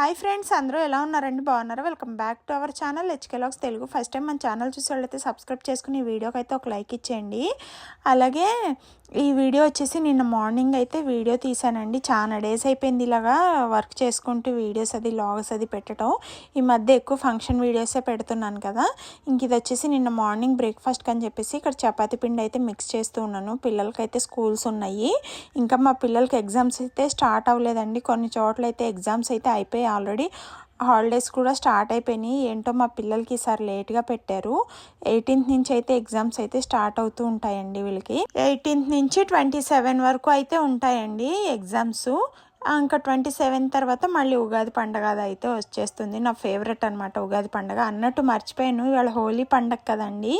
Hi friends అందరూ ఎలా ఉన్నారండి? బాగున్నారు? Welcome back to our channel HK logs Telugu. First time మన ఛానల్ చూసే వాళ్ళైతే సబ్స్క్రైబ్ చేసుకుని ఈ వీడియోకి అయితే ఒక లైక్ ఇచ్చేయండి. అలాగే ఈ వీడియో వచ్చేసి నిన్న మార్నింగ్ అయితే వీడియో తీసానండి. చాలా డేస్ అయిపోయింది ఇలాగా వర్క్ చేసుకుంటూ వీడియోస్ అది లాగ్స్ అది పెట్టడం. ఈ మధ్య ఎక్కువ ఫంక్షన్ వీడియోసే పెడుతున్నాను కదా. ఇంక ఇది వచ్చేసి నిన్న మార్నింగ్ బ్రేక్ఫాస్ట్ అని చెప్పేసి ఇక్కడ చపాతి పిండి అయితే మిక్స్ చేస్తూ ఉన్నాను. పిల్లలకి అయితే స్కూల్స్ ఉన్నాయి. ఇంకా మా పిల్లలకి ఎగ్జామ్స్ అయితే స్టార్ట్ అవ్వలేదండి. కొన్ని చోట్ల అయితే ఎగ్జామ్స్ అయితే అయిపోయి ఆల్రెడీ హాలిడేస్ కూడా స్టార్ట్ అయిపోయినాయి. ఏంటో మా పిల్లలకి ఈసారి లేట్గా పెట్టారు. ఎయిటీన్త్ నుంచి అయితే ఎగ్జామ్స్ అయితే స్టార్ట్ అవుతూ ఉంటాయండి వీళ్ళకి. ఎయిటీన్త్ నుంచి ట్వంటీ సెవెన్ వరకు అయితే ఉంటాయండి ఎగ్జామ్స్. ఇంకా ట్వంటీ సెవెన్ తర్వాత మళ్ళీ ఉగాది పండగ అది అయితే వచ్చేస్తుంది. నా ఫేవరెట్ అనమాట ఉగాది పండగ. అన్నట్టు మర్చిపోయాను. ఇవాళ హోలీ పండగ కదండి.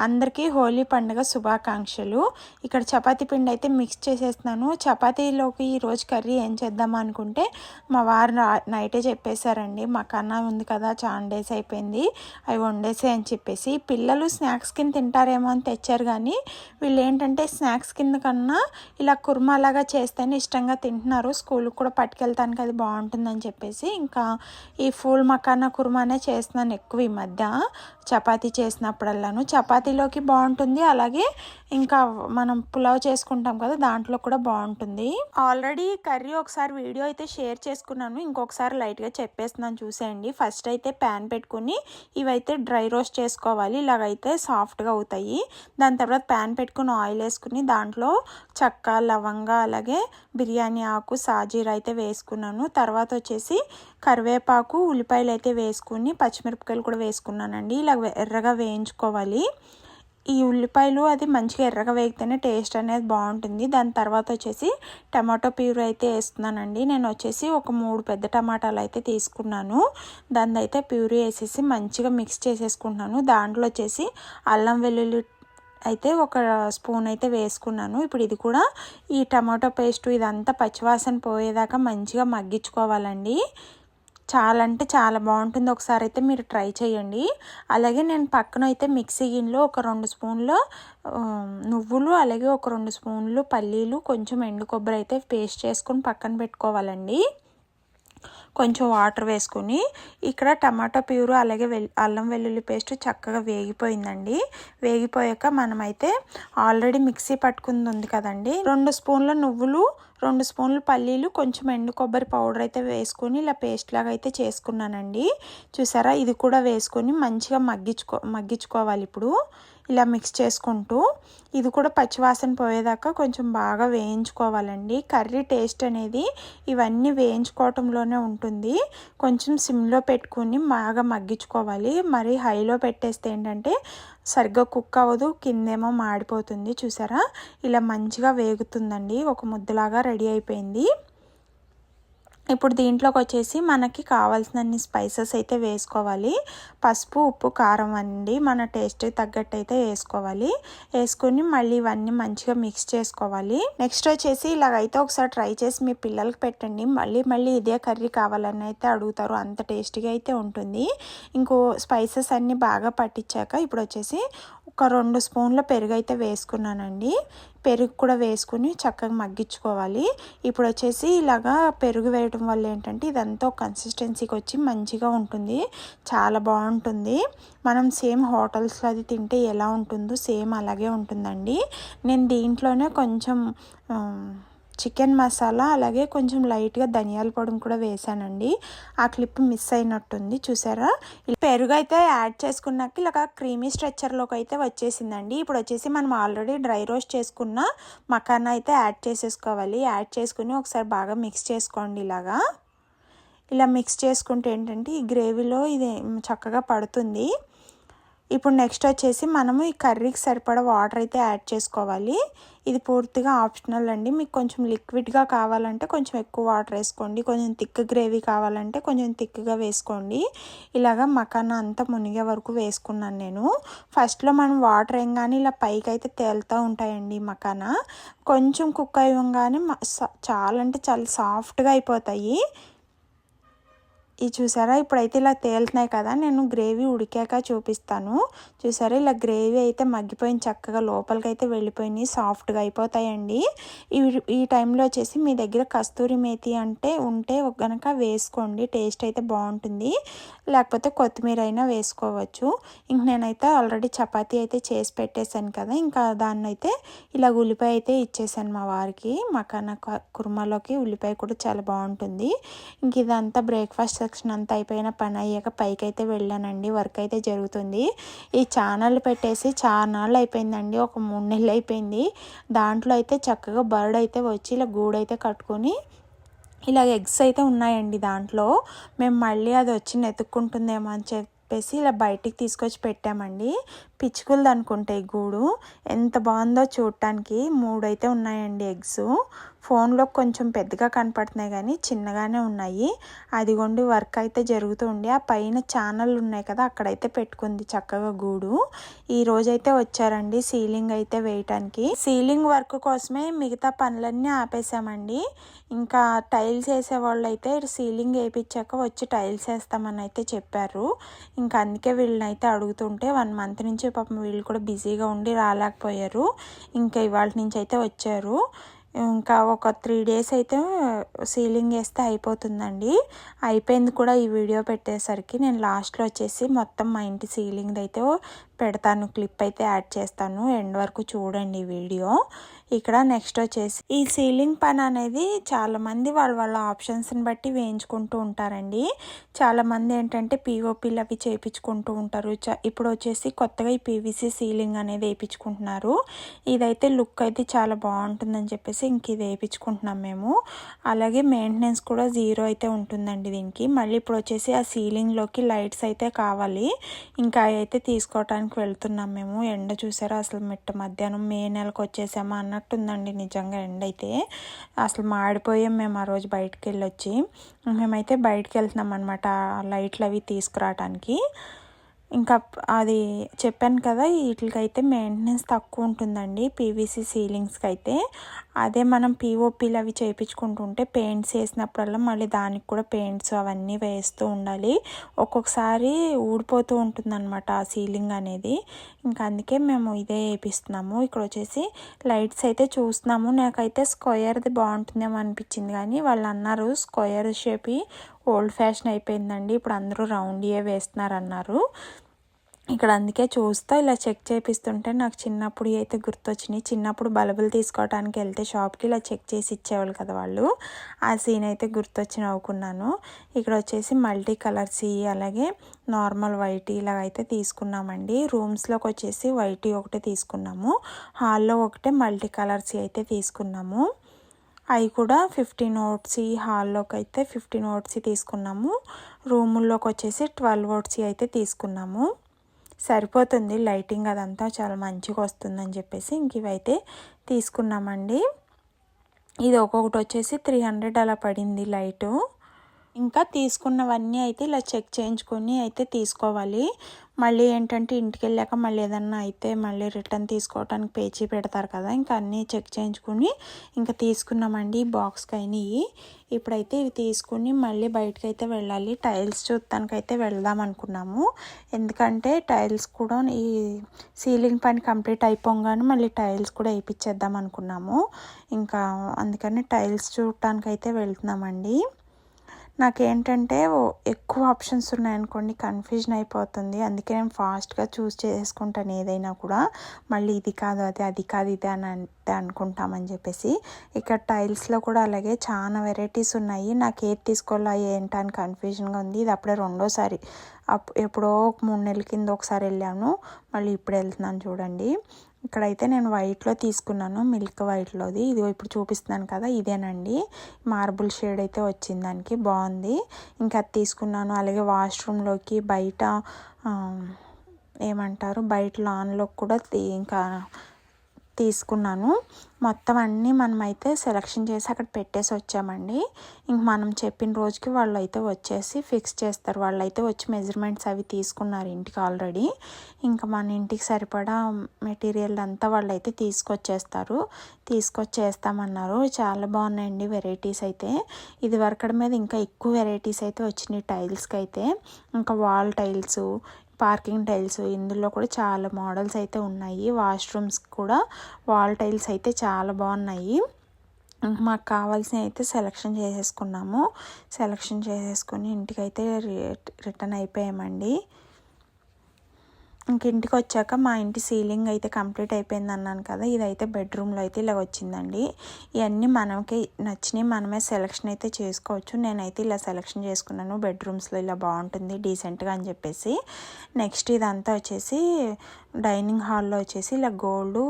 అందరికీ హోలీ పండగ శుభాకాంక్షలు. ఇక్కడ చపాతీ పిండి అయితే మిక్స్ చేసేస్తున్నాను. చపాతీలోకి ఈరోజు కర్రీ ఏం చేద్దాం అనుకుంటే మా వారు నైటే చెప్పేశారండి. మా కన్నా ఉంది కదా చాలా డేస్ అయిపోయింది. అవి వండేసే అని చెప్పేసి. పిల్లలు స్నాక్స్ కింద తింటారేమో అని తెచ్చారు కానీ వీళ్ళు ఏంటంటే స్నాక్స్ కింద కన్నా ఇలా కుర్మాలాగా చేస్తేనే ఇష్టంగా తింటున్నారు. స్కూల్ స్కూల్కి కూడా పట్టుకెళ్తానికి అది బాగుంటుందని చెప్పేసి ఇంకా ఈ ఫూల్ మకానా కుర్మానే చేస్తున్నాను ఎక్కువ ఈ మధ్య. చపాతీ చేసినప్పుడల్లాను. చపాతీలోకి బాగుంటుంది. అలాగే ఇంకా మనం పులావ్ చేసుకుంటాం కదా దాంట్లో కూడా బాగుంటుంది. ఆల్రెడీ కర్రీ ఒకసారి వీడియో అయితే షేర్ చేసుకున్నాను. ఇంకొకసారి లైట్గా చెప్పేస్తున్నాను చూసేయండి. ఫస్ట్ అయితే ప్యాన్ పెట్టుకుని ఇవైతే డ్రై రోస్ట్ చేసుకోవాలి. ఇలాగైతే సాఫ్ట్గా అవుతాయి. దాని తర్వాత ప్యాన్ పెట్టుకుని ఆయిల్ వేసుకుని దాంట్లో చక్క లవంగా అలాగే బిర్యానీ ఆకు సాజీరా అయితే వేసుకున్నాను. తర్వాత వచ్చేసి కరివేపాకు ఉల్లిపాయలు అయితే వేసుకుని పచ్చిమిరపకాయలు కూడా వేసుకున్నానండి. ఇలా ఎర్రగా వేయించుకోవాలి. ఈ ఉల్లిపాయలు అది మంచిగా ఎర్రగా వేగితేనే టేస్ట్ అనేది బాగుంటుంది. దాని తర్వాత వచ్చేసి టమాటో ప్యూరీ అయితే వేస్తున్నానండి. నేను వచ్చేసి ఒక మూడు పెద్ద టమాటాలు అయితే తీసుకున్నాను. దాన్ని అయితే ప్యూరీ వేసేసి మంచిగా మిక్స్ చేసేసుకుంటున్నాను. దాంట్లో వచ్చేసి అల్లం వెల్లుల్లి అయితే ఒక స్పూన్ అయితే వేసుకున్నాను. ఇప్పుడు ఇది కూడా ఈ టమాటో పేస్ట్ ఇదంతా పచ్చివాసన పోయేదాకా మంచిగా మగ్గించుకోవాలండి. చాలా అంటే చాలా బాగుంటుంది. ఒకసారి అయితే మీరు ట్రై చేయండి. అలాగే నేను పక్కన అయితే మిక్సీ గిన్నెలో ఒక రెండు స్పూన్లు నువ్వులు అలాగే ఒక రెండు స్పూన్లు పల్లీలు కొంచెం ఎండు కొబ్బరి అయితే పేస్ట్ చేసుకొని పక్కన పెట్టుకోవాలండి. కొంచెం వాటర్ వేసుకుని ఇక్కడ టమాటో ప్యూరు అలాగే వెల్ అల్లం వెల్లుల్లి పేస్ట్ చక్కగా వేగిపోయిందండి. వేగిపోయాక మనమైతే ఆల్రెడీ మిక్సీ పట్టుకుంది ఉంది కదండి. రెండు స్పూన్ల నువ్వులు రెండు స్పూన్లు పల్లీలు కొంచెం ఎండు కొబ్బరి పౌడర్ అయితే వేసుకొని ఇలా పేస్ట్ లాగా అయితే చేసుకున్నానండి. చూసారా? ఇది కూడా వేసుకొని మంచిగా మగ్గించుకో మగ్గించుకోవాలి ఇప్పుడు. ఇలా మిక్స్ చేసుకుంటూ ఇది కూడా పచ్చివాసన పోయేదాకా కొంచెం బాగా వేయించుకోవాలండి. కర్రీ టేస్ట్ అనేది ఇవన్నీ వేయించుకోవటంలోనే ఉంటుంది. కొంచెం సిమ్లో పెట్టుకుని బాగా మగ్గించుకోవాలి. మరి హైలో పెట్టేస్తే ఏంటంటే సరిగ్గా కుక్ అవ్వదు కిందేమో మాడిపోతుంది చూసారా? ఇలా మంచిగా వేగుతుందండి. ఒక ముద్దలాగా రెడీ అయిపోయింది. ఇప్పుడు దీంట్లోకి వచ్చేసి మనకి కావాల్సినన్ని స్పైసెస్ అయితే వేసుకోవాలి. పసుపు ఉప్పు కారం అండి మన టేస్ట్ తగ్గట్టు అయితే వేసుకోవాలి. వేసుకొని మళ్ళీ ఇవన్నీ మంచిగా మిక్స్ చేసుకోవాలి. నెక్స్ట్ వచ్చేసి ఇలాగైతే ఒకసారి ట్రై చేసి మీ పిల్లలకి పెట్టండి. మళ్ళీ మళ్ళీ ఇదే కర్రీ కావాలని అయితే అడుగుతారు. అంత టేస్టీగా అయితే ఉంటుంది. ఇంకో స్పైసెస్ అన్నీ బాగా పట్టించాక ఇప్పుడు వచ్చేసి ఒక రెండు స్పూన్ల పెరుగు అయితే వేసుకున్నానండి. పెరుగు కూడా వేసుకుని చక్కగా మగ్గించుకోవాలి. ఇప్పుడు వచ్చేసి ఇలాగా పెరుగు వేయడం వల్ల ఏంటంటే ఇదంతా కన్సిస్టెన్సీకి వచ్చి మంచిగా ఉంటుంది. చాలా బాగుంటుంది. మనం సేమ్ హోటల్స్లో అది తింటే ఎలా ఉంటుందో సేమ్ అలాగే ఉంటుందండి. నేను దీంట్లోనే కొంచెం చికెన్ మసాలా అలాగే కొంచెం లైట్గా ధనియాల పొడి కూడా వేసానండి. ఆ క్లిప్ మిస్ అయినట్టుంది చూసారా? పెరుగు అయితే యాడ్ చేసుకున్నాక ఇలాగ క్రీమీ స్ట్రెచ్చర్లోకి అయితే వచ్చేసిందండి. ఇప్పుడు వచ్చేసి మనం ఆల్రెడీ డ్రై రోస్ట్ చేసుకున్న మకానా అయితే యాడ్ చేసేసుకోవాలి. యాడ్ చేసుకుని ఒకసారి బాగా మిక్స్ చేసుకోండి ఇలాగా. ఇలా మిక్స్ చేసుకుంటే ఏంటంటే ఈ గ్రేవీలో ఇది చక్కగా పడుతుంది. ఇప్పుడు నెక్స్ట్ వచ్చేసి మనము ఈ కర్రీకి సరిపడా వాటర్ అయితే యాడ్ చేసుకోవాలి. ఇది పూర్తిగా ఆప్షనల్ అండి. మీకు కొంచెం లిక్విడ్గా కావాలంటే కొంచెం ఎక్కువ వాటర్ వేసుకోండి. కొంచెం థిక్ గ్రేవీ కావాలంటే కొంచెం థిక్గా వేసుకోండి. ఇలాగ మకానా అంతా మునిగే వరకు వేసుకున్నాను నేను. ఫస్ట్లో మనం వాటర్ వేయగానే ఇలా పైకి అయితే తేలుతూ ఉంటాయండి మకాన. కొంచెం కుక్ అయ్యంగానే చాలా అంటే చాలా సాఫ్ట్గా అయిపోతాయి. ఇది చూసారా? ఇప్పుడైతే ఇలా తేలుతున్నాయి కదా నేను గ్రేవీ ఉడికాక చూపిస్తాను. చూసారా? ఇలా గ్రేవీ అయితే మగ్గిపోయిన చక్కగా లోపలికి అయితే వెళ్ళిపోయినాయి సాఫ్ట్గా అయిపోతాయండి. ఈ ఈ టైంలో వచ్చేసి మీ దగ్గర కస్తూరి మేతి అంటే ఉంటే కనుక వేసుకోండి టేస్ట్ అయితే బాగుంటుంది. లేకపోతే కొత్తిమీర అయినా వేసుకోవచ్చు. ఇంక నేనైతే ఆల్రెడీ చపాతీ అయితే చేసి పెట్టేశాను కదా ఇంకా దాన్ని అయితే ఇలా ఉల్లిపాయ అయితే ఇచ్చేసాను మా వారికి. మకాన కుర్మాలోకి ఉల్లిపాయ కూడా చాలా బాగుంటుంది. ఇంక ఇదంతా బ్రేక్ఫాస్ట్ సెక్షన్ అంతా అయిపోయిన పని అయ్యాక పైకి అయితే వెళ్ళానండి. వర్క్ అయితే జరుగుతుంది. ఈ ఛానల్ పెట్టేసి చాలా నాళ్ళు అయిపోయిందండి. ఒక మూడు నెలలు అయిపోయింది. దాంట్లో అయితే చక్కగా బర్డ్ అయితే వచ్చి ఇలా గూడైతే కట్టుకొని ఇలా ఎగ్స్ అయితే ఉన్నాయండి దాంట్లో. మేము మళ్ళీ అది వచ్చి నెతుక్కుంటుందేమో అని చెప్పేసి ఇలా బయటికి తీసుకొచ్చి పెట్టామండి. పిచ్చుకులది అనుకుంటే ఈ గూడు. ఎంత బాగుందో చూడటానికి మూడు అయితే ఉన్నాయండి ఎగ్స్. ఫోన్లో కొంచెం పెద్దగా కనపడుతున్నాయి కానీ చిన్నగానే ఉన్నాయి. అదిగోండి వర్క్ అయితే జరుగుతూ ఉండి ఆ పైన ఛానల్ ఉన్నాయి కదా అక్కడైతే పెట్టుకుంది చక్కగా గూడు. ఈ రోజైతే వచ్చారండి సీలింగ్ అయితే వేయటానికి. సీలింగ్ వర్క్ కోసమే మిగతా పనులన్నీ ఆపేసామండి ఇంకా టైల్స్ వేసే వాళ్ళు అయితే సీలింగ్ వేయించాక వచ్చి టైల్స్ వేస్తామని అయితే చెప్పారు. ఇంకా అందుకే వీళ్ళని అయితే అడుగుతుంటే వన్ మంత్ నుంచి పాపం వీళ్ళు కూడా బిజీగా ఉండి రాలేకపోయారు. ఇంకా ఇవాళ నుంచి అయితే వచ్చారు. ఇంకా ఒక త్రీ డేస్ అయితే సీలింగ్ వేస్తే అయిపోతుందండి. అయిపోయింది కూడా ఈ వీడియో పెట్టేసరికి నేను లాస్ట్లో వచ్చేసి మొత్తం మా ఇంటి సీలింగ్ అయితే పెడతాను క్లిప్ అయితే యాడ్ చేస్తాను. ఎండ్ వరకు చూడండి వీడియో. ఇక్కడ నెక్స్ట్ వచ్చేసి ఈ సీలింగ్ పని అనేది చాలామంది వాళ్ళ వాళ్ళ ఆప్షన్స్ని బట్టి వేయించుకుంటూ ఉంటారండి. చాలామంది ఏంటంటే పీఓపీలు అవి చేయించుకుంటూ ఉంటారు. ఇప్పుడు వచ్చేసి కొత్తగా ఈ పీవీసీ సీలింగ్ అనేది వేయించుకుంటున్నారు. ఇదైతే లుక్ అయితే చాలా బాగుంటుందని చెప్పేసి ఇంక ఇది వేయించుకుంటున్నాం మేము. అలాగే మెయింటెనెన్స్ కూడా జీరో అయితే ఉంటుందండి దీనికి. మళ్ళీ ఇప్పుడు వచ్చేసి ఆ సీలింగ్లోకి లైట్స్ అయితే కావాలి. ఇంకా అయితే తీసుకోవటానికి టైంకి వెళ్తున్నాం మేము. ఎండ చూసారా? అసలు మిట్ట మధ్యాహ్నం మే నెలకు వచ్చేసామా అన్నట్టుందండి నిజంగా ఎండ అయితే అసలు మాడిపోయాం మేము ఆ రోజు బయటకు వెళ్ళొచ్చి మేమైతే బయటకు వెళ్తున్నాం అనమాట లైట్లు అవి తీసుకురావటానికి. ఇంకా అది చెప్పాను కదా వీటికైతే మెయింటెనెన్స్ తక్కువ ఉంటుందండి పీవీసీ సీలింగ్స్కి అయితే అదే మనం పీఓపీలు అవి చేయించుకుంటుంటే పెయింట్స్ వేసినప్పుడల్లా మళ్ళీ దానికి కూడా పెయింట్స్ అవన్నీ వేస్తూ ఉండాలి. ఒక్కొక్కసారి ఊడిపోతూ ఉంటుందన్నమాట ఆ సీలింగ్ అనేది. ఇంకా అందుకే మేము ఇదే వేపిస్తున్నాము. ఇక్కడ వచ్చేసి లైట్స్ అయితే చూస్తున్నాము. నాకైతే స్క్వయర్ది బాగుంటుందేమో అనిపించింది కానీ వాళ్ళు అన్నారు స్క్వయర్ షేప్ ఓల్డ్ ఫ్యాషన్ అయిపోయిందండి. ఇప్పుడు అందరూ రౌండ్యే వేస్తున్నారు అన్నారు ఇక్కడ అందుకే చూస్తా ఇలా చెక్ చేపిస్తుంటే నాకు చిన్నప్పుడు అయితే గుర్తొచ్చినాయి. చిన్నప్పుడు బల్బులు తీసుకోవడానికి వెళ్తే షాప్కి ఇలా చెక్ చేసి ఇచ్చేవాళ్ళు కదా వాళ్ళు. ఆ సీన్ అయితే గుర్తొచ్చి నవ్వుకున్నాను. ఇక్కడ వచ్చేసి మల్టీ కలర్స్ అలాగే నార్మల్ వైట్ ఇలా అయితే తీసుకున్నామండి. రూమ్స్లోకి వచ్చేసి వైట్ ఒకటే తీసుకున్నాము. హాల్లో ఒకటే మల్టీ కలర్స్ అయితే తీసుకున్నాము. అవి కూడా ఫిఫ్టీన్ ఓట్స్ హాల్లోకి అయితే ఫిఫ్టీన్ ఓట్స్ తీసుకున్నాము. రూముల్లోకి వచ్చేసి ట్వెల్వ్ ఓట్స్ అయితే తీసుకున్నాము. సరిపోతుంది. లైటింగ్ అదంతా చాలా మంచిగా వస్తుందని చెప్పేసి ఇంక ఇవైతే తీసుకున్నామండి. ఇది ఒక్కొక్కటి వచ్చేసి త్రీ హండ్రెడ్ అలా పడింది లైటు. ఇంకా తీసుకున్నవన్నీ అయితే ఇలా చెక్ చేయించుకొని అయితే తీసుకోవాలి. మళ్ళీ ఏంటంటే ఇంటికి వెళ్ళాక మళ్ళీ ఏదన్నా అయితే మళ్ళీ రిటర్న్ తీసుకోవడానికి పేచీ పెడతారు కదా ఇంకా అన్నీ చెక్ చేయించుకుని ఇంకా తీసుకున్నామండి బాక్స్కి అయినాయి ఇప్పుడైతే ఇవి తీసుకుని మళ్ళీ బయటకు అయితే వెళ్ళాలి. టైల్స్ చూడటానికి అయితే వెళ్దాం అనుకున్నాము. ఎందుకంటే టైల్స్ కూడా ఈ సీలింగ్ పని కంప్లీట్ అయిపోగానే మళ్ళీ టైల్స్ కూడా వేయించేద్దాం అనుకున్నాము. ఇంకా అందుకని టైల్స్ చూడటానికి అయితే వెళ్తున్నామండి. నాకేంటంటే ఎక్కువ ఆప్షన్స్ ఉన్నాయనుకోండి కన్ఫ్యూజన్ అయిపోతుంది. అందుకే నేను ఫాస్ట్గా చూస్ చేసుకుంటాను ఏదైనా కూడా. మళ్ళీ ఇది కాదు అది అది కాదు ఇది అని అంటే అనుకుంటామని చెప్పేసి. ఇక్కడ టైల్స్లో కూడా అలాగే చాలా వెరైటీస్ ఉన్నాయి. నాకు ఏది తీసుకోవాలో ఏంటని కన్ఫ్యూజన్గా ఉంది. ఇది అప్పుడే రెండోసారి. అప్ ఎప్పుడో మూడు నెలల కింద ఒకసారి వెళ్ళాను. మళ్ళీ ఇప్పుడు వెళ్తున్నాను చూడండి. ఇక్కడైతే నేను వైట్లో తీసుకున్నాను. మిల్క్ వైట్లోది. ఇది ఇప్పుడు చూపిస్తున్నాను కదా ఇదేనండి. మార్బుల్ షేడ్ అయితే వచ్చింది దానికి. బాగుంది. ఇంకా అది తీసుకున్నాను. అలాగే వాష్రూమ్లోకి బయట ఏమంటారు? బయట లాన్లో కూడా ఇంకా తీసుకున్నాను. మొత్తం అన్నీ మనమైతే సెలెక్షన్ చేసి అక్కడ పెట్టేసి వచ్చామండి. ఇంక మనం చెప్పిన రోజుకి వాళ్ళు అయితే వచ్చేసి ఫిక్స్ చేస్తారు. వాళ్ళు అయితే వచ్చి మెజర్మెంట్స్ అవి తీసుకున్నారు ఇంటికి ఆల్రెడీ. ఇంకా మన ఇంటికి సరిపడా మెటీరియల్ అంతా వాళ్ళు అయితే తీసుకొచ్చేస్తారు. తీసుకొచ్చేస్తామన్నారు. చాలా బాగున్నాయండి వెరైటీస్ అయితే. ఇది వరకడ మీద ఇంకా ఎక్కువ వెరైటీస్ అయితే వచ్చినాయి టైల్స్కి అయితే ఇంకా వాల్ టైల్స్ పార్కింగ్ టైల్స్ ఇందులో కూడా చాలా మోడల్స్ అయితే ఉన్నాయి. వాష్రూమ్స్ కూడా వాల్ టైల్స్ అయితే చాలా బాగున్నాయి. మాకు కావాల్సినవి అయితే సెలెక్షన్ చేసేసుకున్నాము. సెలెక్షన్ చేసేసుకొని ఇంటికైతే రిటర్న్ అయిపోయామండి. ఇంక ఇంటికి వచ్చాక మా ఇంటి సీలింగ్ అయితే కంప్లీట్ అయిపోయింది అన్నాను కదా ఇదైతే బెడ్రూమ్లో అయితే ఇలా వచ్చిందండి. ఇవన్నీ మనకి నచ్చినవి మనమే సెలెక్షన్ అయితే చేసుకోవచ్చు. నేనైతే ఇలా సెలెక్షన్ చేసుకున్నాను బెడ్రూమ్స్లో ఇలా బాగుంటుంది డీసెంట్గా అని చెప్పేసి. నెక్స్ట్ ఇదంతా వచ్చేసి డైనింగ్ హాల్లో వచ్చేసి ఇలా గోల్డ్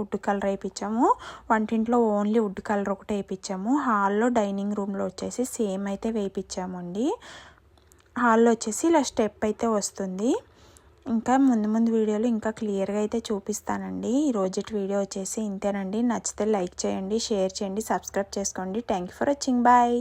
వుడ్ కలర్ వేయించాము వంటింట్లో ఓన్లీ వుడ్ కలర్ ఒకటి వేయించాము హాల్లో డైనింగ్ రూమ్లో వచ్చేసి సేమ్ అయితే వేయించామండి హాల్లో వచ్చేసి ఇలా స్టెప్ అయితే వస్తుంది. ఇంకా ముందు ముందు వీడియోలు ఇంకా క్లియర్గా అయితే చూపిస్తానండి. ఈ రోజుటి వీడియో వచ్చేసి ఇంతేనండి. నచ్చితే లైక్ చేయండి షేర్ చేయండి సబ్స్క్రైబ్ చేసుకోండి. Thank you for watching. Bye.